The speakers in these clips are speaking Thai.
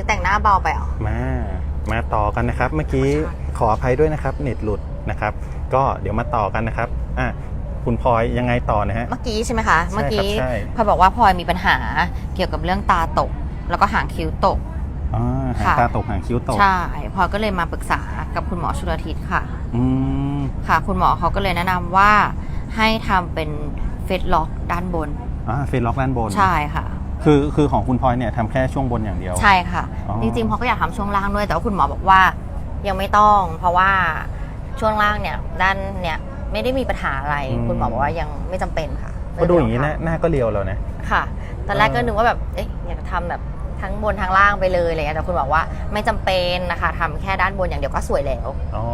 รือแต่งหน้าเบาไปเหรอ มา มาต่อกันนะครับ เมื่อกี้ขออภัยด้วยนะครับ เน็ตหลุดนะครับ ก็เดี๋ยวมาต่อกันนะครับอะคุณพลอยยังไงต่อนะฮะ เมื่อกี้ใช่ไหมคะใช่ครับเมื่อกี้ใช่ พลอยบอกว่าพลอยมีปัญหาเกี่ยวกับเรื่องตาตก แล้วก็หางคิ้วตก อ่าหางค่ะ ตาตกหางคิ้วตกใช่พลอยก็เลยมาปรึกษากับคุณหมอชุลทิศค่ะ อืมค่ะ คุณหมอเขาก็เลยแนะนำว่าให้ทำเป็นเฟสล็อกด้านบน อ่าเฟซล็อกด้านบน ใช่ค่ะ คือคือของคุณพลอยเนี่ยทำแค่ช่วงบนอย่างเดียว ใช่ค่ะ อ๋อ จริงๆพอก็อยากทำช่วงล่างด้วย แต่ว่าคุณหมอบอกว่ายังไม่ต้อง เพราะว่าช่วงล่างเนี่ยด้านเนี่ยไม่ได้มีปัญหาอะไร คุณหมอบอกว่ายังไม่จำเป็นค่ะก็ดูอย่างนี้นะหน้าก็เรียวแล้วนะ ค่ะตอนแรกก็เออนึกว่าแบบเอ๊ะอยากจะทำแบบทั้งบนทั้งล่างไปเลยอะไรเงี้ยแต่คุณบอกว่าไม่จำเป็นนะคะทำแค่ด้านบนอย่างเดียวก็สวยแล้ว อ๋อ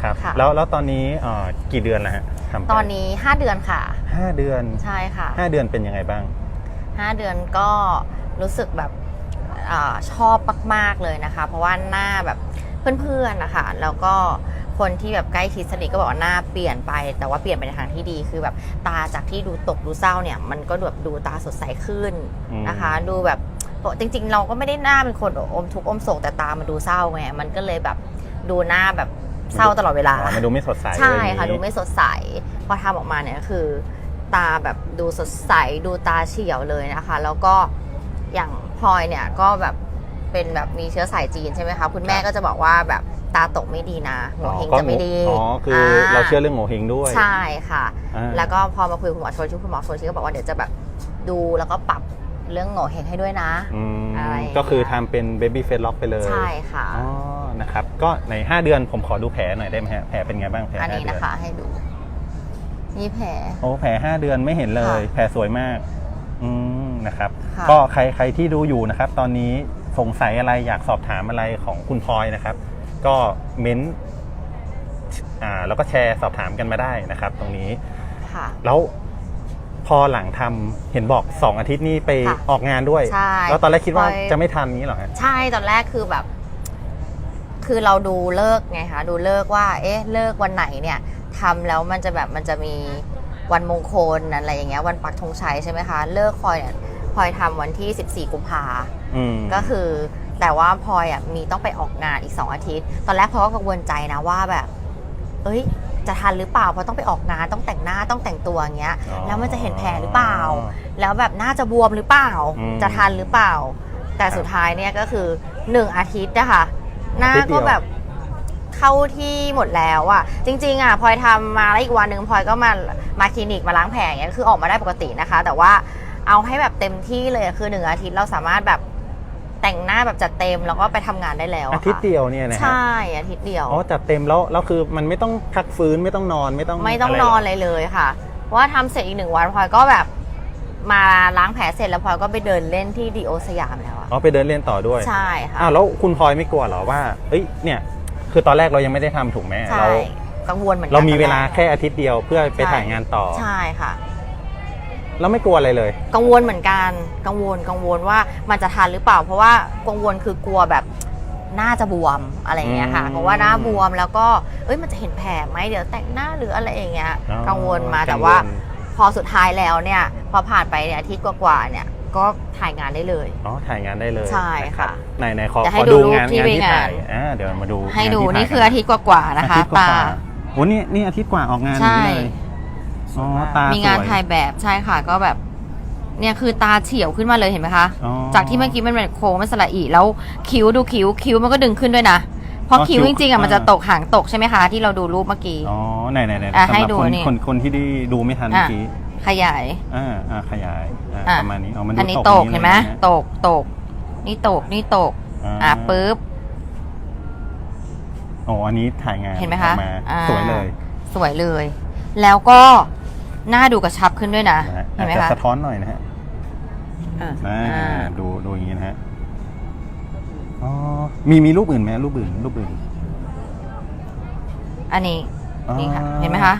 ครับ ค่ะ แล้วแล้วตอนนี้เอ่อกี่เดือนแล้วฮะทำไปตอนนี้ 5 เดือนค่ะ ห้าเดือนใช่ค่ะ ห้าเดือนเป็นยังไงบ้าง 5 เดือนก็รู้สึกแบบอาชอบมากๆเลยนะคะ เพราะว่าหน้าแบบเพื่อนๆนะคะ แล้วก็คนที่แบบใกล้ชิดสนิทก็บอกว่าหน้าเปลี่ยนไป แต่ว่าเปลี่ยนไปในทางที่ดีคือแบบตาจากที่ดูตกดูเศร้าเนี่ยมันก็แบบดูตาสดใสขึ้นอืมนะคะ ดูแบบจริง ๆ เราก็ไม่ได้หน้าเป็นคนอมทุกข์อมโศกแต่ตามันดูเศร้าไงมันก็เลยแบบดูหน้าแบบเศร้าตลอดเวลาอ๋อมันดูไม่สดใสใช่อไรอย่างค่ะนี้ดูไม่สดใสพอทำออกมาเนี่ยก็คือ ตาแบบดูสดใสดูตาเฉียวเลยนะคะ แล้วก็อย่างพลอยเนี่ยก็แบบเป็นแบบมีเชื้อสายจีนใช่ไหมคะคุณแม่ก็จะบอกว่าแบบตาตกไม่ดีนะหัวเฮงจะไม่ดีอ๋อคืออาเราเชื่อเรื่องโงเฮงด้วยใช่ค่ะอ่าแล้วก็พอมาคุยกับคุณหมอโชชิคุณหมอโชชิก็บอกว่าเดี๋ยวจะแบบดูแล้วก็ปรับเรื่องโงเฮงให้ด้วยนะอืมอะไรอย่างเงี้ยก็คือทำเป็นเบบี้เฟสล็อกไปเลย ใช่ค่ะอ๋อนะครับ ก็ใน 5 เดือนผมขอดูแผลหน่อยได้ไหมฮะ แผลเป็นไงบ้างแผลอันห้านี้เดืนะอนคะให้ดู นี่แผล โอ้แผล5เดือนไม่เห็นเลย ค่ะแผลสวยมาก อืมนะครับ ค่ะ ก็ใครใครที่ดูอยู่นะครับ ตอนนี้สงสัยอะไรอยากสอบถามอะไรของคุณพลอยนะครับ ก็เม้นต์อ่าแล้วก็แชร์สอบถามกันมาได้นะครับ ตรงนี้ ค่ะ แล้วพอหลังทำเห็นบอก2อาทิตย์นี้ไปค่ะออกงานด้วย ใช่แล้วตอนแรกคิดว่าพลอยจะไม่ทันนี้เหรอฮะ ใช่ตอนแรกคือแบบ คือเราดูเลิกษ์ไงคะดูเลิกษ์ว่า เอ๊ะเลิกษ์วันไหนเนี่ย ทำแล้วมันจะแบบมันจะมีวันมงคลอะไรอย่างเงี้ยวันปักธงชัยใช่ไหมคะเลิกษ์พลอยเนี่ยพลอยทำวันที่ 14 กุมภาอืมก็คือแต่ว่าพลอยอะมีต้องไปออกงานอีก 2 อาทิตย์ ตอนแรกพลอยก็กังวลใจนะว่าแบบ เอ้ย จะทันหรือเปล่าเพราะต้องไปออกงานต้องแต่งหน้าต้องแต่งตัวอย่างเงี้ยอ๋อแล้วมันจะเห็นแผลหรือเปล่า แล้วแบบน่าจะบวมหรือเปล่า อืมจะทันหรือเปล่า แต่สุดท้ายเนี่ยก็คือ 1 อาทิตย์นะคะหน้าอาทิตย์เดีก็ยวแบบ เข้าที่หมดแล้วอะจริงๆอะพลอยทำมาแล้วอีกวันหนึ่งพลอยก็มามาคลินิกมาล้างแผลอย่างเงี้ยคือออกมาได้ปกตินะคะ แต่ว่าเอาให้แบบเต็มที่เลยคือหนึ่งอาทิตย์เราสามารถแบบแต่งหน้าแบบจัดเต็มแล้วก็ไปทำงานได้แล้วะอาทิตย์ค่ะเดียวเนี่ยนะฮะใช่อาทิตย์เดียวอ๋อจัดเต็มแล้วแล้วคือมันไม่ต้องพักฟื้นไม่ต้องนอนไม่ต้องไม่ต้องะรนหรอนเลยเลยค่ะเพราะว่าทำเสร็จอีกหนึ่งวันพลอยก็แบบมาล้างแผลเสร็จแล้วพลอยก็ไปเดินเล่นที่ดีโอสยามแล้วอะอ๋อไปเดินเล่นต่อด้วยใช่ค่ะอ้าวแล้วคุณพลอยไม่กลัวเหรอว่าเอ้ยเนี่ย คือตอนแรกเรายังไม่ได้ทำถูกไหมใช่เรากังวลเหมือนกันเรามีเวลาตอนรกแค่อาทิตย์เดียวเพื่อไปใช่ถ่ายงานต่อ ใช่ค่ะเราไม่กลัวอะไรเลย กังวลเหมือนกันกังวลกังวลว่ามันจะทันหรือเปล่า เพราะว่ากังวลคือกลัวแบบหน้าจะบวมอะไรอย่างเงี้ยค่ะอืมเพราะว่าหน้าบวมแล้วก็เอ้ยมันจะเห็นแผลไหมเดี๋ยวแต่งหน้าหรืออะไรอย่างเงี้ยอ๋อกังวลมากัแต่งวลว่า พอสุดท้ายแล้วเนี่ย พอผ่านไปเนี่ยอาทิตย์กว่าๆเนี่ย ก็ถ่ายงานได้เลย อ๋อ ถ่ายงานได้เลยใช่นรับค่ะไหนไหนขอจะขให้อดูดูรูปงานที่งานที่ไปงานถ่ายอ่าเดี๋ยวมาดูให้ดูงาที่นี่ถ่ายคืออาทิตย์กว่าๆนะคะอาทิตย์กตาว่าๆโอ้นี่นี่อาทิตย์กว่าออกงานอย่างนี้เลยอ๋อตามีงานสวยถ่ายแบบใช่ค่ะก็แบบเนี่ยคือตาเฉียวขึ้นมาเลยเห็นไหมคะอ๋อจากที่เมื่อกี้มันเป็นโค้งมันสละอีแล้วคิ้วดูคิ้วคิ้วมันก็ดึงขึ้นด้วยนะเพราะอ๋อคิ้วคิ้จวริงๆอะอ่ามัมันจะตกหางตกใช่ไหมคะที่เราดูรูปเมื่อกี้ อ๋อไหนไหนไหนอะสำหรับให้ดูคนนี่คนคนที่ได้ดูไม่ทันเมื่อกี้ ขยายอ่าอ่าขยายอ่าอะ ประมาณนี้เอามันดูอันนี้ตตกกอย่างเห็นไหมลยะตกตก นี่ตกนี่ตก อ่าอะปุ๊บโอ้อันนี้ถ่ายงานเห็นไหมคะออกมาอ่า สวยเลยสวยเลย แล้วก็หน้าดูกระชับขึ้นด้วยนะนะฮะเห็อานจไหมจะคะสะท้อนหน่อยนะฮะอะอ่าอ่าดูดูอย่างนี้นะฮะอ๋อมีมีรูปอื่นไหมรูปอื่นรูปอื่นอันนี้อ๋อนี่ค่ะเห็นไหมคะ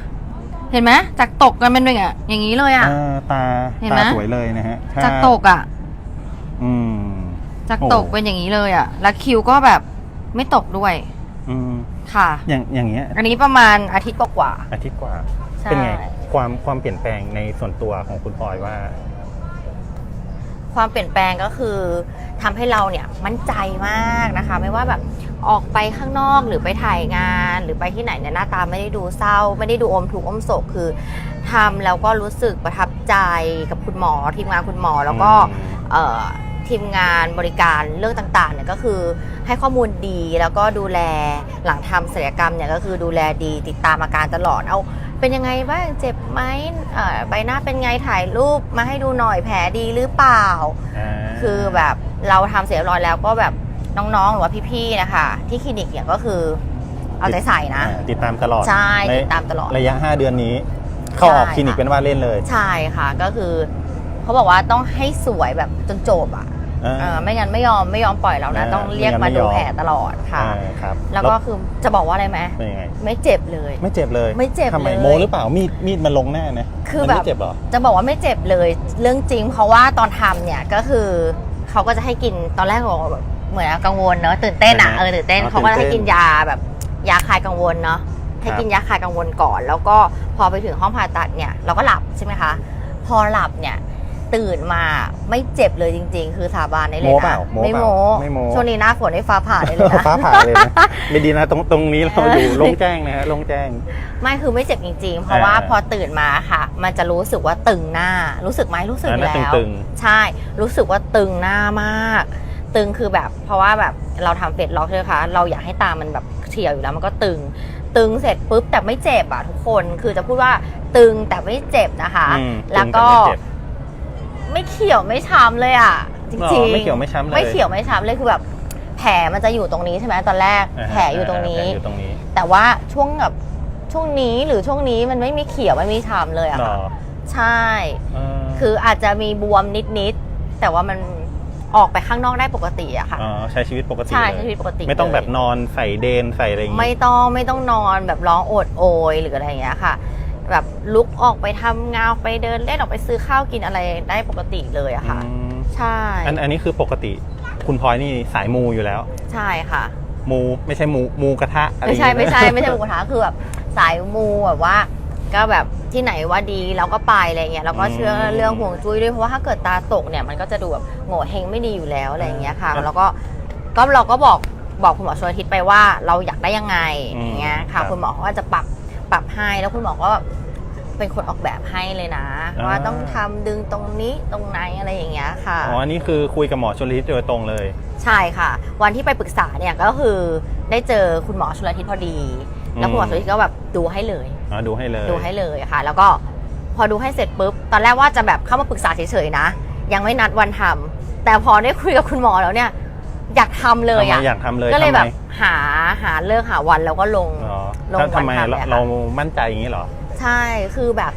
เห็นไหมจากตกกันเป็นอย่างอย่างนี้เลยอะ เออตาเห็นไหม ตาสวยเลยนะฮะถ้จากตกอะ อืมจากโอ้ตกเป็นอย่างนี้เลยอะ แล้วคิวก็แบบไม่ตกด้วย อืมค่ะ อย่างอย่างเงี้ย อันนี้ประมาณอาทิตย์กว่า อาทิตย์กว่า ใช่ เป็นไง ความความเปลี่ยนแปลงในส่วนตัวของคุณพลอยว่าๆความเปลี่ยนแปลงก็คือทำให้เราเนี่ยมั่นใจมากนะคะ ไม่ว่าแบบ ออกไปข้างนอกหรือไปถ่ายงาน หรือไปที่ไหนเนี่ยหน้าตาไม่ได้ดูเศร้า ไม่ได้ดูอมทุกข์อมโศกคือทำแล้วก็รู้สึกประทับใจกับคุณหมอทีมงานคุณหมอแล้วก็เอ่อทีมงานบริการเรื่องต่างๆเนี่ยก็คือให้ข้อมูลดีแล้วก็ดูแลหลังทำศัลยกรรมเนี่ยก็คือดูแลดีติดตามอาการตลอดเอาเป็นยังไงบ้างเจ็บไหมเอ่อใบหน้าเป็นไงถ่ายรูปมาให้ดูหน่อยแผลดีหรือเปล่าอ่าคือแบบเราทำเสร็จเรียบร้อยแล้วก็แบบ น้องๆ หรือว่าพี่ๆนะคะที่คลินิกเนี่ยก็คือเอาใจใส่นะอ่าติดตามตลอดใช่ในติดตามตลอดระยะ 5 เดือนนี้ เข้าออกใช่คลินิกค่ะเป็นว่าเล่นเลย ใช่ค่ะก็คือเขาบอกว่าต้องให้สวยแบบจนจบอะอ่าเออไม่งั้นไม่ยอมไม่ยอมปล่อยเรานะอ่าต้องเรียกไม่งั้มานไม่ดูยอมแผลตลอดค่ะอ่าครับแล้วก็คือจะบอกว่าอะไรไหมเป็นยังไงไม่เจ็บเลย ไม่เจ็บเลย ไม่เจ็บทำไมเลยโมหรือเปล่ามีดมีดมันลงแน่นะคือมันแบบไม่เจ็บเหรอจะบอกว่าไม่เจ็บเลย เรื่องจริง เพราะว่าตอนทำเนี่ยก็คือเขาก็จะให้กินตอนแรกเขาบอกแบบ เหมือนกังวลเนอะตื่นเต้นอะอ่าเอฮะอตื่นเต้นอ๋อเขาก็จะให้ตื่นเต้นกินยาแบบยาคลายกังวลเนาะให้กินยาคลายกังวลก่อน แล้วก็พอไปถึงห้องผ่าตัดเนี่ยเราก็หลับใช่ไหมคะพอหลับเนี่ยตื่นมาไม่เจ็บเลยจริง ๆ คือสาบานได้เลยโม้นะเปล่าโม้ไม่เปล่าโม้ไม่โม้ ช่วงนี้หน้าฝนให้ฟ้าผ่าได้เลยนะ ฟ้าผ่าเลยนะไม่ดีนะตรงตรงนี้เราอยู่โลงแจ้งนะฮะโลงแจ้ง ไม่คือไม่เจ็บจริงๆ เพราะว่าอ่า พอตื่นมาค่ะ มันจะรู้สึกว่าตึงหน้า รู้สึกไหมรู้สึกอ่าหน้าแล้ว ตึง ใช่ รู้สึกว่าตึงหน้ามาก ตึงคือแบบเพราะว่าแบบเราทำเฟซล็อกใช่ไหมคะเราอยากให้ตามันแบบเฉียวอยู่แล้วมันก็ตึง ตึงเสร็จปุ๊บแต่ไม่เจ็บอะทุกคนคือจะพูดว่าตึงแต่ไม่เจ็บนะคะ อืมแล้วก็ตึงแต่ไม่เจ็บ ไม่เขียวไม่ช้ำเลยอะจหรอริงๆไม่เขียวไม่ช้ำเลย ไม่เขียวไม่ช้ำเลยคือแบบแผลมันจะอยู่ตรงนี้ใช่ไหมตอนแรกาฮะแผลอยู่ตรงนี้ แผลอยู่ตรงนี้แต่ว่าช่วงแบบช่วงนี้หรือช่วงนี้มันไม่มีเขียวไม่มีช้ำเลยอะหรค่ะอใช่ เออ คืออาจจะมีบวมนิดๆแต่ว่ามัน ออกไปข้างนอกได้ปกติอะค่ะ อ๋อใช้ชีวิตปกติใช่เลยใช้ชีวิตปกติไม่ต้องเลยแบบนอนใส่เดนใส่อะไรอย่างงี้ไม่ต้องไม่ต้องนอนแบบร้องโอดโอยหรืออะไรอย่างเงี้ยค่ะ แบบลุกออกไปทำงานออกไปเดินเล่นออกไปซื้อข้าวกินอะไรได้ปกติเลยอะค่ะ อืมใช่อันอันนี้คือปกติ คุณพลอยนี่สายมูอยู่แล้ว ใช่ค่ะ มูไม่ใช่มูมูกระทะอะไรอไม่ย่างใช่งี้ไม่ใช่นะไม่ใช่หมูกระทะคือแบบสายมูแบบว่า ก็แบบที่ไหนว่าดีเราก็ไปอะไรเงี้ยเราก็เชื่อเรื่องห่วงจุ้ยด้วยเพราะว่าถ้าเกิดตาตกเนี่ยมันก็จะดูแบบโง่เฮงไม่ดีอยู่แล้วอะไรอย่างเงี้ยค่ะครับแล้วก็ก็เราก็บอกบอกคุณหมอชลทิศไปว่าเราอยากได้ยังไงอืมอย่างเงี้ยครัค่ะบคุณหมอเขาก็จะปรับปรับให้แล้วคุณหมอก็เป็นคนออกแบบให้เลยนะอ่าว่าต้องทำดึงตรงนี้ตรงไหนอะไรอย่างเงี้ยค่ะอ๋ออันนี้คือคุยกับหมอชลทิศโดยตรงเลย ใช่ค่ะ วันที่ไปปรึกษาเนี่ยก็คือได้เจอคุณหมอชลทิศพอดี แล้วคุณหมอชลทิศก็แบบดูให้เลย อ๋อดูให้เลย ดูให้เลยค่ะ แล้วก็พอดูให้เสร็จปุ๊บ ตอนแรกว่าจะแบบเข้ามาปรึกษาเฉยๆนะ ยังไม่นัดวันทำแต่พอได้คุยกับคุณหมอแล้วเนี่ย อยากทำเลยทำไมอะอยากทำเลยก็เลยทำไมแบบหาหาเลิกหาวันแล้วก็ลงอ๋อลงแล้วทำไมวันทำเราเลยค่ะเรามั่นใจอย่างนี้เหรอ ใช่คือแบบ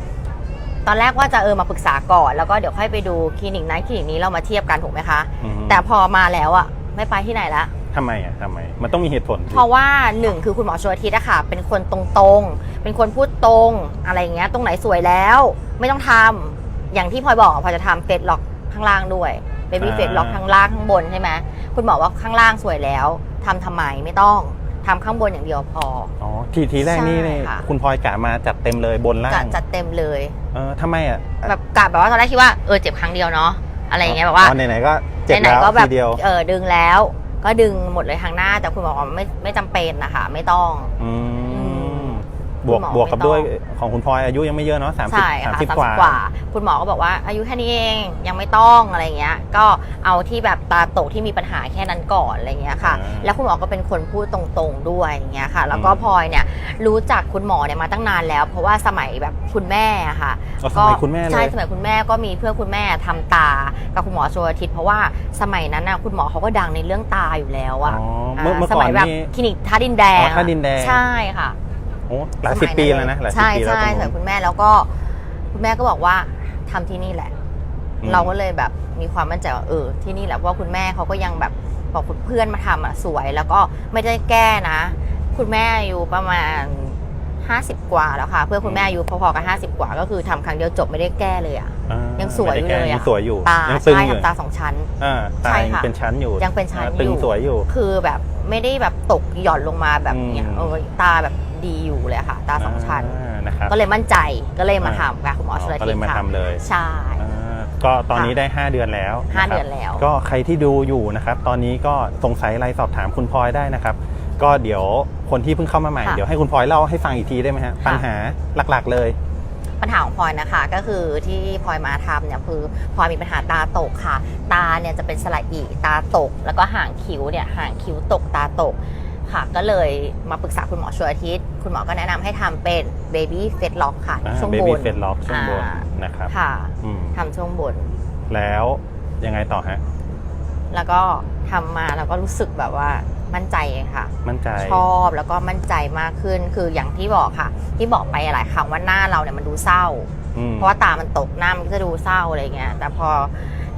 ตอนแรกว่าจะเออมาปรึกษาก่อนแล้วก็เดี๋ยวค่อยไปดูคลินิกนั้นคลินิกนี้เรามาเทียบกันถูกไหมคะอืมแต่พอมาแล้วอะไม่ไปที่ไหนละ ทำไมอะทำไม มันต้องมีเหตุผลสิ เพราะว่าหนึ่งคือคุณหมอชลทิศอะค่ะ เป็นคนตรงๆ เป็นคนพูดตรงอะไรอย่างเงี้ย ตรงไหนสวยแล้ว ไม่ต้องทำอย่างที่พลอยบอกอะพลอยจะทำเฟซล็อกข้างล่างด้วยเบบี้อ่า เฟซล็อกข้างล่างข้างบนใช่ไหมคุณหมอว่าข้างล่างสวยแล้วทำทำไมไม่ต้องทำข้างบนอย่างเดียวพอ อ๋อทีทีแรกนี่ใช่นี่ค่ะ คุณพลอยกะมาจัดเต็มเลยบนล่าจัดงจัดเต็มเลย เออทำไมอะแบบกะแบบว่าตอนแรกคิดว่าเออเจ็บครั้งเดียวเนาะอะไรอย่างเงี้ยแบบว่าอ๋อไหนๆก็เจ็บไหนแล้วๆก็แบบทีเดียว เออดึงแล้ว ก็ดึงหมดเลยทางหน้าแต่คุณหมอบอกว่าไม่ไม่จำเป็นนะคะ ไม่ต้อง อืม บวกคุณหมอบวกกับไม่ต้อง ด้วยของคุณพลอยอายุยังไม่เยอะเนาะสามสิบใช่สามค่ะสิบสามกสิว่าบกว่าคุณหมอก็บอกว่าอายุแค่นี้เองยังไม่ต้องอะไรเงี้ย ก็เอาที่แบบตาตกที่มีปัญหาแค่นั้นก่อนอะไรเงี้ยค่ะ อ่าแล้วคุณหมอก็เป็นคนพูดตรงๆด้วยอย่างเงี้ยค่ะ แล้วก็อืม พลอยเนี่ยรู้จักคุณหมอเนี่ยมาตั้งนานแล้ว เพราะว่าสมัยแบบคุณแม่อะค่ะอ๋อสมัยคุณแม่เลยใช่สมัยคุณแม่ก็มีเพื่อนคุณแม่ทำตา กับคุณหมอโชอาทิตย์เพราะว่าสมัยนั้นน่ะคุณหมอเขาก็ดังในเรื่องตาอยู่แล้วอ๋ออะเมื่อเมื่อสก่อมันยแบบนี่ คลินิกท่าดินแดงอ๋อท่าดินแดง ใช่ค่ะ โอ้หลายสิบปีแล้วนะหลายสิบใช่ปีแล้วใช่ตรงสนู้มันยคุณแม่แล้วก็คุณแม่ก็บอกว่าทำที่นี่แหละ อืม เราก็เลยแบบมีความมั่นใจว่าเออที่นี่แหละเพราะว่าคุณแม่เขาก็ยังแบบบอกเพื่อนมาทำอะสวย แล้วก็ไม่ได้แก้นะ คุณแม่อายุประมาณ 50 กว่าแล้วค่ะ เพื่อนคุณแม่อายุพอๆกัน50 กว่า ก็คือทำครั้งเดียวจบไม่ได้แก้เลยอะ อ่ายังสวยอยู่เลยอะ ยังสวยอยู่ตายังตึงใช่อยู่ทำตาสองชั้น อ่าตาใช่ยังค่ะ เป็นชั้นอยู่ยังเป็นชั้นอ่าตึงอยู่ สวยอยู่ คือแบบไม่ได้แบบตกหย่อนลงมาแบบเนี้ยอืม เออตาแบบ ดีอยู่เลยค่ะ ตาสองชั้นานะครับก็เลยมั่นใจก็เลยมาทำกับคุณหมอชลก็ทิเลยศมาค่ะทำเลย ใช่อ่าก็ตอนนี้ได้ 5 เดือนแล้วห้าะครับเดือนแล้ว ก็ใครที่ดูอยู่นะครับ ตอนนี้ก็สงสัยอะไรสอบถามคุณพลอยได้นะครับ ก็เดี๋ยวคนที่เพิ่งเข้ามาใหม่ ค่ะเดี๋ยวให้คุณพลอยเล่าให้ฟังอีกทีได้ไหมฮะ ค่ะ ปัญหาหลักๆเลย ปัญหาของพลอยนะคะก็คือที่พลอยมาทำเนี่ยคือพลอยมีปัญหาตาตกค่ะ ตาเนี่ยจะเป็นสระอีตาตก แล้วก็ห่างคิ้วเนี่ยห่างคิ้วตกตาตกค่ะ ก็เลยมาปรึกษาคุณหมอชวอาทิตย์ คุณหมอก็แนะนำให้ทำเป็น baby face lock ค่ะ ช่วงเบบบี้น เฟสล็อกช่วงบนอ่า นะครับค่ะอืมทำช่วงบน แล้วยังไงต่อฮะ แล้วก็ทำมาแล้วก็รู้สึกแบบว่ามั่นใจค่ะ มั่นใจ ชอบแล้วก็มั่นใจมากขึ้น คืออย่างที่บอกค่ะ ที่บอกไปหลายครั้งว่าหน้าเราเนี่ยมันดูเศร้า อืมเพราะว่าตามันตกหน้ามันก็จะดูเศร้าอะไรเงี้ย แต่พอ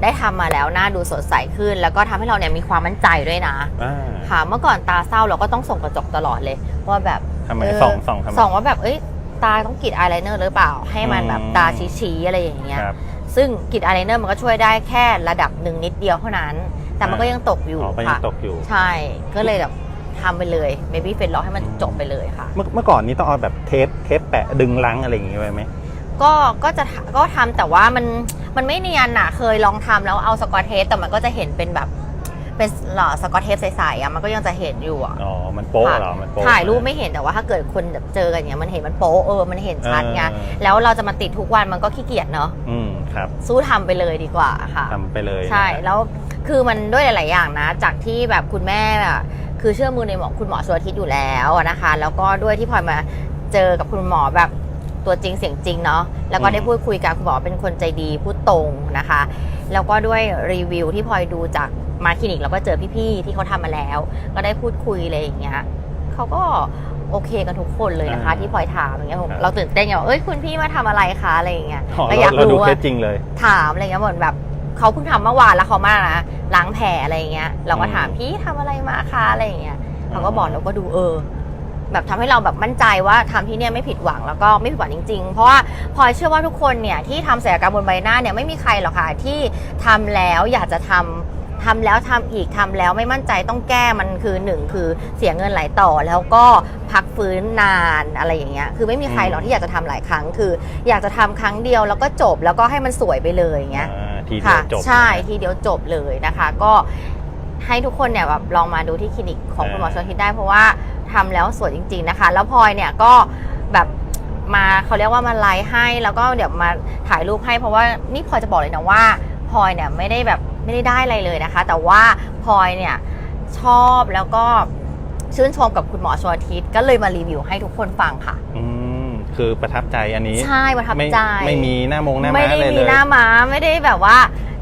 ได้ทำมาแล้วหน้าดูสดใสขึ้น แล้วก็ทำให้เราเนี่ยมีความมั่นใจด้วยนะ อ่า ค่ะ เมื่อก่อนตาเศร้าเราก็ต้องส่องกระจกตลอดเลย ว่าแบบทำไมเส่องส่องทำไม ส่องว่าแบบเอ้ยตาต้องกรีดอายไลเนอร์หรือเปล่า ให้มันแบบอืม ตาชี้ๆอะไรอย่างเงี้ยครับ ซึ่งกรีดอายไลเนอร์มันก็ช่วยได้แค่ระดับหนึ่งนิดเดียวเท่านั้น แต่มันก็ยังตกอยู่อ๋อก็ยังค่ะตกอยู่ ใช่ก็เลยแบบทำไปเลย baby face lock ให้มันจบไปเลยค่ะ เมื่อเมื่อก่อนนี้ต้องเอาแบบเทปเทปแปะดึงลังอะไรอย่างงี้ไว้ไหม ก็ก็จะทก็ทำแต่ว่ามันมันไม่เนียนอะเคยลองทำแล้วเอาสกอตเทปแต่มันก็จะเห็นเป็นแบบ เป็นหล่อสกอตเทปใสๆอะมันก็ยังจะเห็นอยู่อะอ๋อ มันโป๊ะค่ะเหรอ มันโป๊ะถ่ายรูปไม่เห็นแต่ว่าถ้าเกิดคนแบบเจอกันเนี้ยมันเห็นมันโป๊ะเออมันเห็นชัดไงเออแล้วเราจะมาติดทุกวันมันก็ขี้เกียจเนาะอืมครับ สู้ทำไปเลยดีกว่าค่ะทำไปเลย ใช่นะแล้วคือมันด้วยหลาย ๆ อย่างนะ จากที่แบบคุณแม่อะคือเชื่อมือในหมอคุณหมอสุวทิตอยู่แล้วอะนะคะ แล้วก็ด้วยที่พลอยมาเจอกับคุณหมอแบบตัวจริงเสียงจริงเนาะแล้วก็ได้พูดคุยกับคุณหมอเป็นคนใจดีพูดตรงนะคะ แล้วก็ด้วยรีวิวที่พลอยดูจาก มาคลินิกแล้วก็เจอพี่ๆที่เขาทำมาแล้ว ก็ได้พูดคุยอะไรอย่างเงี้ยเขาก็โอเคกันทุกคนเลยนะคะอ่าที่พลอยถามอย่างเงี้ยผมครับเราตื่นเต้นไงว่าเอ้ยคุณพี่มาทำอะไรคะอะไรอย่างเงี้ยอ๋อก็เราอยากเราดูรู้เคว่าสจริงเลย ถามอะไรเงี้ยเหมือนแบบเขาเพิ่งทำเมื่อวานแล้วเขามานะล้างแผลอะไรเงี้ย เราก็ถามอืมพี่ทำอะไรมาคะอะไรอย่างเงี้ยเขาก็บอกเราก็ดูเออ แบบทำให้เราแบบมั่นใจว่าทำที่เนี่ยไม่ผิดหวังแล้วก็ไม่ผิดหวังจริง ๆ เพราะว่าพลอยเชื่อว่าทุกคนเนี่ยที่ทำศัลยกรรมบนใบหน้าเนี่ยไม่มีใครหรอกค่ะที่ทำแล้วอยากจะทำ ทำแล้วทำอีกทำแล้วไม่มั่นใจต้องแก้มันคือหนึ่งคือเสียเงินหลายต่อแล้วก็พักฟื้นนานอะไรอย่างเงี้ยคือไม่มีใครหรอกที่อยากจะทำหลายครั้ง คือ อยากจะทำครั้งเดียวแล้วก็จบแล้วก็ให้มันสวยไปเลยอย่างเงี้ยอ่าทีเดียค่ะวจบใช่นะทีเดียวจบเลยนะคะ ก็ให้ทุกคนเนี่ยแบบลองมาดูที่คลินิกของคุณหมออ่าชนทิศได้เพราะว่าทำแล้วสวยจริง ๆนะคะ แล้วพลอยเนี่ยก็แบบมาเขาเรียกว่ามาไลฟ์ให้แล้วก็เดี๋ยวมาถ่ายรูปให้เพราะว่านี่พลอยจะบอกเลยนะว่า พลอยเนี่ยไม่ได้แบบไม่ได้ได้อะไรเลยนะคะ แต่ว่าพลอยเนี่ยชอบแล้วก็ชื่นชมกับคุณหมอชนทิศก็เลยมารีวิวให้ทุกคนฟังค่ะ อืมคือประทับใจอันนี้ใช่ประทับไม่ใจไม่มีหน้ามงหน้าไม่ม้าได้เลยมีเลยหน้าม้าไม่ได้แบบว่า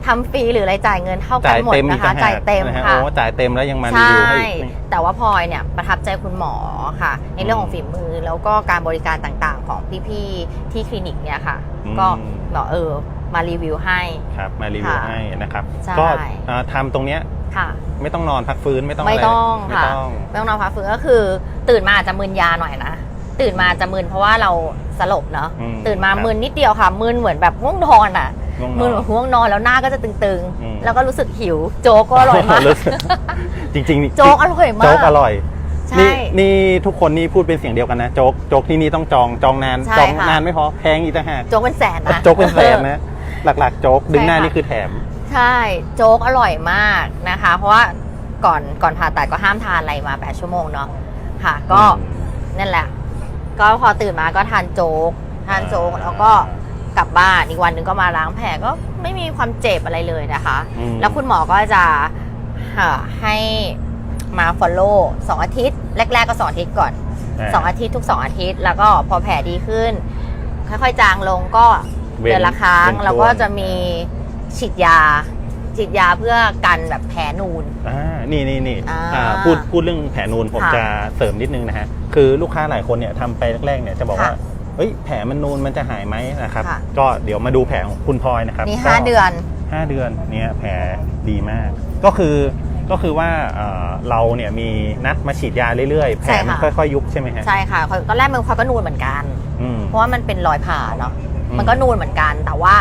ทำฟรีหรืออะไรจ่ายเงินเท่ากันจ่ายหมดเต็มอีนะกคะต่างหากจ่ายเต็มนฮค่ะโอ้จ่ายเต็มแล้วยังมารีใช่วิวให้อีกแต่ว่าพลอยเนี่ยประทับใจคุณหมอค่ะ ในเรื่องของฝีมือแล้วก็การบริการต่างๆ ของพี่ๆที่คลินิกเนี่ยค่ะอืมก็บอกเออ มารีวิวให้ ครับมารีวิวค่ะให้นะครับ ใช่ ก็อ่าทำตรงเนี้ยค่ะ ไม่ต้องนอนพักฟื้นไม่ต้องไม่อะไรต้องไม่ค่ะต้อง ไม่ต้องนอนพักฟื้นก็คือ ตื่นมาอาจจะมึนยาหน่อยนะ ตื่นมาจะมึนเพราะว่าเราสลบเนาะอืมตื่นมาครับ มึนนิดเดียวค่ะ มึนเหมือนแบบง่วงนอนอะ ง่วงนมืออนเหมือนง่วงนอนแล้วหน้าก็จะตึงอืม ๆ แล้วก็รู้สึกหิว โจ๊กก็อร่อยมาก รู้สึกจริงๆโจ๊กอร่อยมากโจ๊กอร่อยใช่ นี่นี่ทุกคนนี่พูดเป็นเสียงเดียวกันนะโจ๊กโจ๊กที่นี่ต้องจองจองนานใช่จองค่ะ นานไม่พอแพงอีกต่างหากโจ๊กเป็นแสนนะโจ๊กเป็นแสนนะ หลักๆ โจ๊กดึงหน้าใช่ค่ะนี่คือแถม ใช่โจ๊กอร่อยมากนะคะ เพราะว่าก่อนก่อนผ่าตัดก็ห้ามทานอะไรมา 8 ชั่วโมงเนาะค่ะ ก็นั่นแหละ ก็พอตื่นมาก็ทานโจ๊กทานโจ๊กแล้วก็กลับบ้านอีกวันหนึ่งก็มาล้างแผลก็ไม่มีความเจ็บอะไรเลยนะคะอืมแล้วคุณหมอก็จะหาให้มา follow สองอาทิตย์ แรก ๆ ก็สองอาทิตย์ก่อนาสองอาทิตย์ทุกสองอาทิตย์ แล้วก็พอแผลดีขึ้น ค่อยๆ จางลงก็ เว้นเดือนละครั้งเป็นช่วงแล้วก็จะมีฉีดยาฉีดยาเพื่อกันแบบแผลนูน อ่า นี่นี่นี่อ่าอ่าพูดพูดเรื่องแผลนูนผมค่ะจะเสริมนิดนึงนะฮะ คือลูกค้าหลายคนเนี่ยทำไปแรกๆเนี่ยจะบอกว่าค่ะเฮ้ย แผลมันนูนมันจะหายไหมนะครับค่ะก็เดี๋ยวมาดูแผลของคุณพลอยนะครับ นี่ก็ห้าเดือนห้าเดือนเนี่ยแผลดีมาก ก็คือก็คือว่าเอ่อเราเนี่ยมีนัดมาฉีดยาเรื่อยๆ แผลมันใช่ค่ะค่อยๆ ยุบใช่ไหมฮะ ใช่ค่ะตอนแรกมันเขาก็นูนเหมือนกันอืมเพราะว่ามันเป็นรอยผ่าเนาะอื มมันก็นูนเหมือนกัน แต่ว่า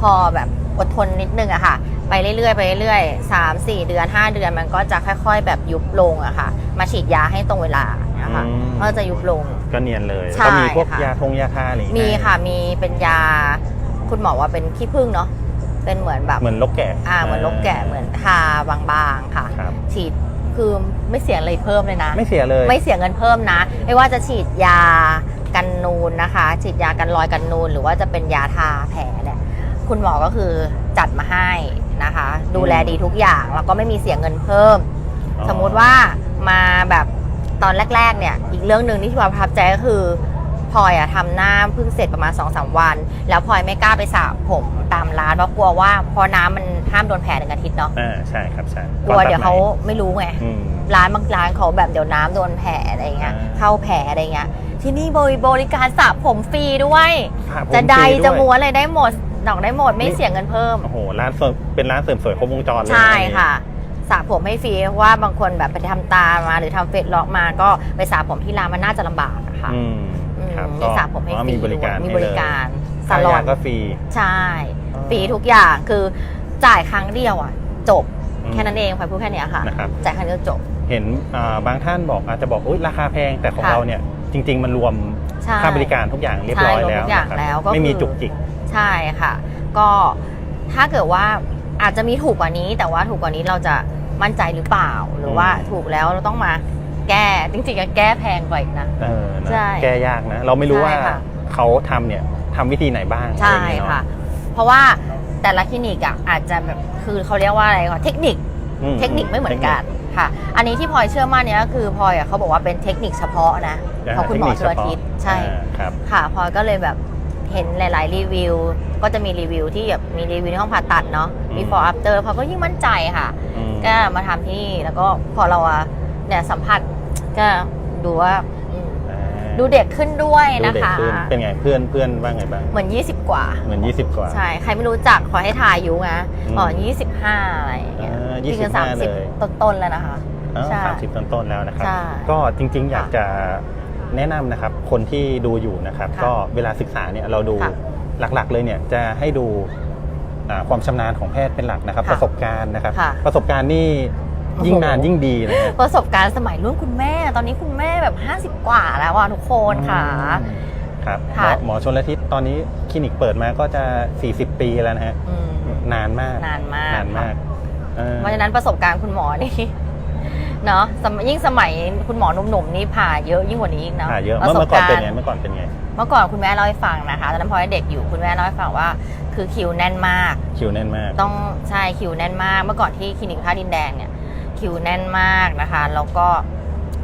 พอแบบอดทนนิดนึงอะค่ะ ไปเรื่อยๆไปเรื่อยๆสามสี่เดือนห้าเดือนมันก็จะค่อย ๆ แบบยุบลงอะค่ะ มาฉีดยาให้ตรงเวลานะคะอืมก็จะยุบลง ก็เนียนเลยใช่ก็มีพวกค่ะยาทงยาทาอะไรอย่างมีเงี้ยค่ะมีเป็นยาคุณหมอว่าเป็นขี้ผึ้งเนาะเป็นเหมือนแบบเหมือนลกแกะอ่าเหมือนลกแกะเหมือนทาบางๆค่ะครับฉีดคือไม่เสียอะไรเพิ่มเลยนะ ไม่เสียเลย ไม่เสียเงินเพิ่มนะ ไม่ว่าจะฉีดยา กันนูนนะคะ ฉีดยากันรอยกันนูน หรือว่าจะเป็นยาทาแผลเนี่ยคุณหมอก็คือจัดมาให้นะคะ ดูแลดีทุกอย่างแล้วก็ไม่มีเสียเงินเพิ่มอ๋อสมมุติว่ามาแบบตอนแรกๆเนี่ยอีกเรื่องหนึ่งที่พี่วาประทับใจก็คือพลอยอะทำหน้าเพิ่งเสร็จประมาณ2อสวัน แล้วพลอยไม่กล้าไปสระผมตามร้านเพราะกลัวว่าพอน้ำมันห้ามโดนแผลหนึ่งอาทิตย์เนาะอ่าใช่ครับใช่กลัวเดี๋ยวเขาก่อนตัดไม่รู้ไงไหมอืมร้านบางร้านเขาแบบเดี๋ยวน้ำโดนแผลอะไรเงี้ยอ่าเข้าแผลอะไรเงี้ย ที่นี่บริบริการสระผมฟรีด้วยผ่าผมจะใดฟรีวย จะม้วนอะไรได้หมดดอกได้หมดไม่เสียเงินเพิ่ม โอ้โหร้านเสริมเป็นร้านเสริมสวยครบวงจรเลยใช่อันนี้ค่ะสระผมให้ฟรีเพราะว่าบางคนแบบไปทำตามาหรือทำเฟซล็อกมาก็ไปสระผมที่ร้านมันน่าจะลำบากอะค่ะอืมอืมครับมีสระผมให้อ๋อฟรีมีบริการด้วยมีให้บเลยริการสค่าลอยานก็ฟรี ใช่อ๋อ ฟรีทุกอย่างคือจ่ายครั้งเดียวอะ จบอืมแค่นั้นเองพลอยพูดแค่เนี้ยค่ะ นะครับ จ่ายครั้งเดียวจบ เห็นอ่าบางท่านบอกอาจจะบอกอุ้ยราคาแพงแต่ของค่ะ เราเนี่ย จริง ๆ มันรวมใช่ ค่าบริการทุกอย่างเรียบร้อยใช่รวมแล้วทุกอย่างนะครับแล้วก็ไม่มีคือ จุกจิก ใช่ค่ะ ก็ถ้าเกิดว่าอาจจะมีถูกกว่านี้ แต่ว่าถูกกว่านี้เราจะมั่นใจหรือเปล่า หรือว่าอืม ถูกแล้วเราต้องมาแก้จริงๆก็แก้แพงกว่าอีกนะ เออนะใช่แก้ยากนะ เราไม่รู้ใช่ว่าค่ะ เขาทำเนี่ยทำวิธีไหนบ้างใช่อไรอย่างเงี้ยเนอ ค่ะ เพราะว่าแต่ละคลินิกอะอาจจะแบบคือเขาเรียกว่าอะไรคะเทคนิค อืเทคนิคไม่เหมือนกันค่ะ อันนี้ที่พลอยเชื่อมั่นเนี่ยก็คือพลอยอะเขาบอกว่าเป็นเทคนิคเฉพาะนะเทคนิคของคุณหมอเทคนิคชลทิศเฉพาะใช่อ่าครับ ค่ะพลอยก็เลยแบบเห็นหลาย ๆ รีวิว ก็จะมีรีวิวที่แบบมีรีวิวในห้องผ่าตัดเนาะ before after พลอยก็ยิ่งมั่นใจค่ะ อืม ก็มาทำที่นี่แล้วก็พอเราอะเนี่ยสัมผัสก็ดูว่าอืมอ่า ดูเด็กขึ้นด้วยดูนะเด็กคะ ขึ้นเป็นไงเพื่อนเพื่อนว่าไงบ้าง เหมือน 20 กว่า เหมือน 20 กว่า ใช่ ใครไม่รู้จักขอให้ถ่ายอายุนะอืมอ๋อ25อะไรอย่างเงี้ยอ่าจริงๆ25สามสิบเลย ต้นๆแล้วนะคะอ้าวใช่สามสิบต้นๆแล้วนะครับ ใช่ก็จริงๆ อยากค่ะจะแนะนำนะครับ คนที่ดูอยู่นะครับ ค่ะก็เวลาศึกษาเนี่ยเราดูค่ะหลักๆ เลยเนี่ยจะให้ดูอ่าความชำนาญของแพทย์เป็นหลักนะครับ ค่ะประสบการณ์นะครับ ค่ะประสบการณ์นี่ ยิ่งนานยิ่งดีนะฮะประสบการณ์สมัยรุ่นคุณแม่ ตอนนี้คุณแม่แบบ 50 กว่าแล้วอะทุกคนค่ะอืมครับหมค่ะอหมอชนละทิศตอนนี้คลินิกเปิดมาก็จะ 40 ปีแล้วนะฮะอืมนานมากนานมากนานมากเออเพราะฉะนั้นประสบการณ์คุณหมอนี่ เนาะสมัยยิ่งสมัยคุณหมอหนุ่มๆนี่ผ่าเยอะยิ่งกว่านี้อีกเนาะอ่าเยอะประเมื่อสบเมื่อก่อนการเป็นณ์ไงเมื่อก่อนเป็นไงเมื่อก่อนคุณแม่เล่าให้ฟังนะคะตอนนั้นพลอยเด็กอยู่คุณแม่เล่าให้ฟังว่า คือคิวแน่นมาก คิวแน่นมาก ต้องใช่คิวแน่นมาก เมื่อก่อนที่คลินิกท่าดินแดงเนี่ย คิวแน่นมากนะคะ แล้วก็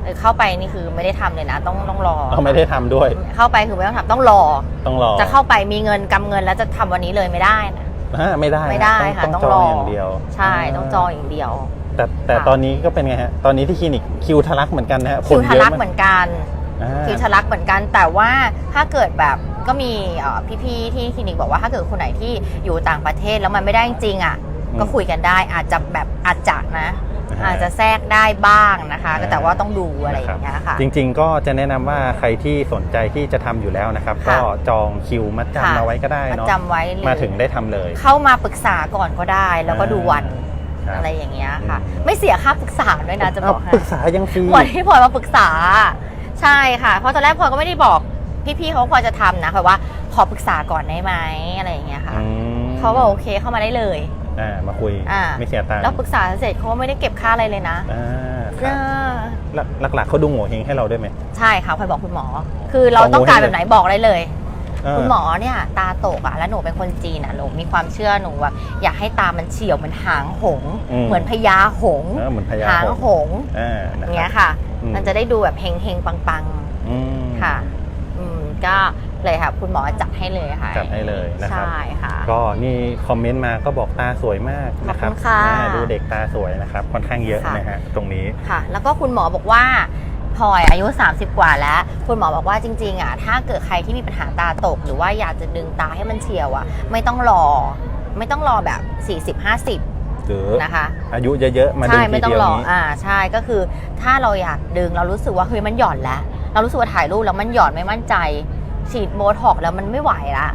เอ่อเข้าไปนี่คือไม่ได้ทำเลยนะ ต้องต้องรอเขาไม่ได้ทำด้วย เข้าไปคือไม่ต้องทำต้องรอ ต้องรอจะเข้าไปมีเงินกำเงินแล้วจะทำวันนี้เลยไม่ได้นะ ฮะไม่ได้ไม่ได้นค่ะต้องต้องจรองออย่างเดียวใช่ต้องจองอย่างเดียว แต่แต่ค่ะ ตอนนี้ก็เป็นไงฮะ ตอนนี้ที่คลินิกคิวทะลักเหมือนกันนะฮะคิวทะลักคเหมือนกันอ่าคิวทะลักเหมือนกัน แต่ว่าถ้าเกิดแบบก็มีเอ่อพี่ๆที่คลินิกบอกว่าถ้าเกิดคนไหนที่อยู่ต่างประเทศแล้วมันไม่ได้จริงๆอะ ก็คุยกันได้อาจจะแบบอาจจะนะ อาจจะแทรกได้บ้างนะคะก็แต่ว่าต้องดูอะไรอย่างเงี้ยค่ะ จริงๆก็จะแนะนำว่าใครที่สนใจที่จะทำอยู่แล้วนะครับค่ะก็จองคิวมัดค่ะจำมาไว้ก็ได้มาเนาะจำไว้เลยมาถึงได้ทำเลย เข้ามาปรึกษาก่อนก็ได้ แล้วก็ดูวันครับอะไรอย่างเงี้ยค่ะอืมไม่เสียค่าปรึกษาด้วยนะจะบอกให้เาปรึกษายังฟรีวันที่พลอยมาปรึกษา ใช่ค่ะ เพราะตอนแรกพลอยก็ไม่ได้บอกพี่ๆเขาพลอยจะทำนะเพราะว่าขอปรึกษาก่อนได้ไหมอะไรอย่างเงี้ยค่ะอืมเขาบอกโอเคเข้ามาได้เลย อ่ามาคุยอ่า ไม่เสียตังค์แล้วปรึกษาเสร็จเขาก็ไม่ได้เก็บค่าอะไรเลยนะอ่าคเอรับอแล้วหลักๆเขาดูโง่เฮงให้เราด้วยไหม ใช่ค่ะพลอยบอกคุณหมอ คือเราต้องการแบบไหนบอกได้เลยเออคุณหมอเนี่ยตาตกอะแล้วหนูเป็นคนจีนอะหนูมีความเชื่อหนูแบบอยากให้ตามันเฉียวเหมือนหางหงส์เหมือนพญาหงส์เออเหมือนพญาหางหงส์หงส์อ่านะอย่างคเงี้รับ ยค่ะ อืม มันจะได้ดูแบบเฮงเฮงๆปังอืม ๆค่ะ อืมก็ เลยค่ะ คุณหมอจัดให้เลยค่ะจัดให้เลยนะครับใช่ค่ะ ก็นี่คอมเมนต์มาก็บอกตาสวยมากนะครับขอบคุณค่ะอ่าดูเด็กตาสวยนะครับ ค่อนข้างเยอะค่ะนะฮะตรงนี้ค่ะ แล้วก็คุณหมอบอกว่าพลอยอายุ 30 กว่าแล้ว คุณหมอบอกว่าจริงๆอะถ้าเกิดใครที่มีปัญหาตาตก หรือว่าอยากจะดึงตาให้มันเฉียวอะ ไม่ต้องรอ ไม่ต้องรอแบบ 40-50หรือนะคะอายุเยอะๆมาดึใช่งทีไม่ต้องเดียวรอนี้อ่าใช่ก็คือถ้าเราอยากดึงเรารู้สึกว่าเฮ้ยมันหย่อนแล้ว เรารู้สึกว่าถ่ายรูปแล้วมันหย่อนไม่มั่นใจ ฉีดโบท็อกซ์แล้วมันไม่ไหวละ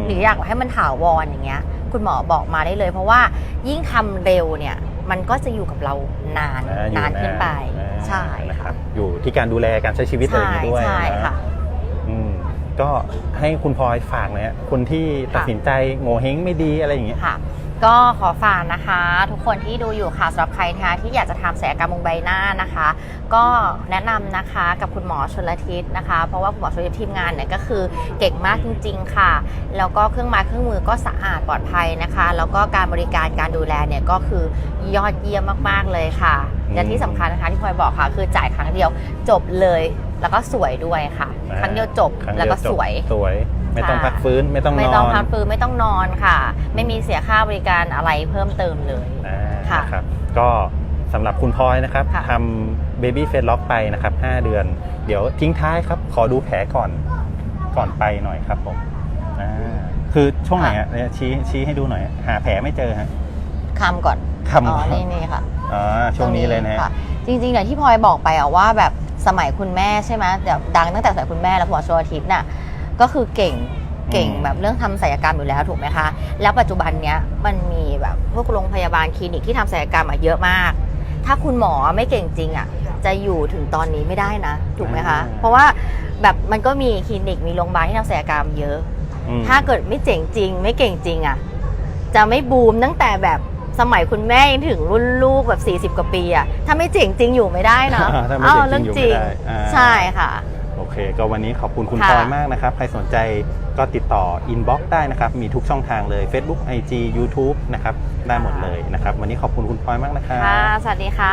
มหรืออยากให้มันถาวรอย่างเงี้ย คุณหมอบอกมาได้เลย เพราะว่ายิ่งทำเร็วเนี่ยมันก็จะอยู่กับเรานานอ่อยู่นานขึ้นไปอ่าใช่นะคค่ะรับอยู่ที่การดูแลการใช้ชีวิตอะไรอใช่ย่างนี้ด้วยใช่นะค่ะอืมก็ให้คุณพลอยฝากหนะฮะคนที่ตัดค่ะสินใจโง่เฮงไม่ดีอะไรอย่างเงี้ยค่ะ ก็ขอฝากนะคะ ทุกคนที่ดูอยู่ค่ะสำหรับใครนะคะที่อยากจะทำศัลยกรรมมุงใบหน้านะคะ ก็แนะนำนะคะกับคุณหมอชนละทิศนะคะ เพราะว่าคุณหมอชนละทิศทีมงานเนี่ยก็คือเก่งมากจริง ๆ ค่ะ แล้วก็เครื่องไม้เครื่องมือก็สะอาดปลอดภัยนะคะ แล้วก็การบริการการดูแลเนี่ยก็คือยอดเยี่ยมมากๆเลยค่ะและที่สำคัญนะคะที่พลอยบอกค่ะ คือจ่ายครั้งเดียวจบเลย แล้วก็สวยด้วยค่ะ อ่า ครั้งเดียวจบครั้งแล้วเดีก็จบสวย สวย ไม่ต้องค่ะ พักฟื้นไม่ต้องนไม่อต้องนพักฟื้นไม่ต้องนอนค่ะ ไม่มีเสียค่าบริการอะไรเพิ่มเติมเลย อ่าค่ะนะครับก็สำหรับคุณพลอยนะครับค่ะ ทำเบบี้เฟสล็อกไปนะครับ 5 เดือน เดี๋ยวทิ้งท้ายครับ ขอดูแผลก่อนก่อนไปหน่อยครับผมอ่าคือช่วงไหนอะเนี่ยชี้ชี้ให้ดูหน่อยหาแผลไม่เจอฮะคำก่อน คำอ๋อ นี่นี่ค่ะอ๋อช่วงนี้เลยนะฮะ ค่จริงๆอย่างที่พลอยบอกไปอะว่าแบบ สมัยคุณแม่ใช่ไหมเดี๋ยวดังตั้งแต่สมัยคุณแม่แล้วคุณหมอชลทิศน่ะก็คือเก่งเก่งอืมแบบเรื่องทำศัลยกรรมอยู่แล้วถูกไหมคะ แล้วปัจจุบันเนี้ยมันมีแบบพวกโรงพยาบาลคลินิกที่ทำศัลยกรรมอะเยอะมาก ถ้าคุณหมอไม่เก่งจริงอะจะอยู่ถึงตอนนี้ไม่ได้นะถูกไหมคะ เพราะว่าแบบมันก็มีคลินิกมีโรงพยาบาลที่ทำศัลยกรรมเยอะอืมถ้าเกิดไม่เจ๋งจริง ไม่เก่งจริงอะจะไม่บูมตั้งแต่แบบ สมัยคุณแม่ยังถึงรุ่นลูกแบบ 40 กว่าปีอะถ้าไม่เจ๋งจริงอยู่ไม่ได้นะถ้าไม่อ้าวเจ๋งจริงอยู่ไม่ได้อ่า ใช่ค่ะ โอเค ก็วันนี้ขอบคุณคุณค่ะ พลอยมากนะครับ ใครสนใจก็ติดต่ออินบ็อกซ์ได้นะครับ มีทุกช่องทางเลย Facebook IG YouTube นะครับ ได้หมดเลยนะครับ วันนี้ขอบคุณคุณพลอยมากนะครับ ค่ะ สวัสดีค่ะ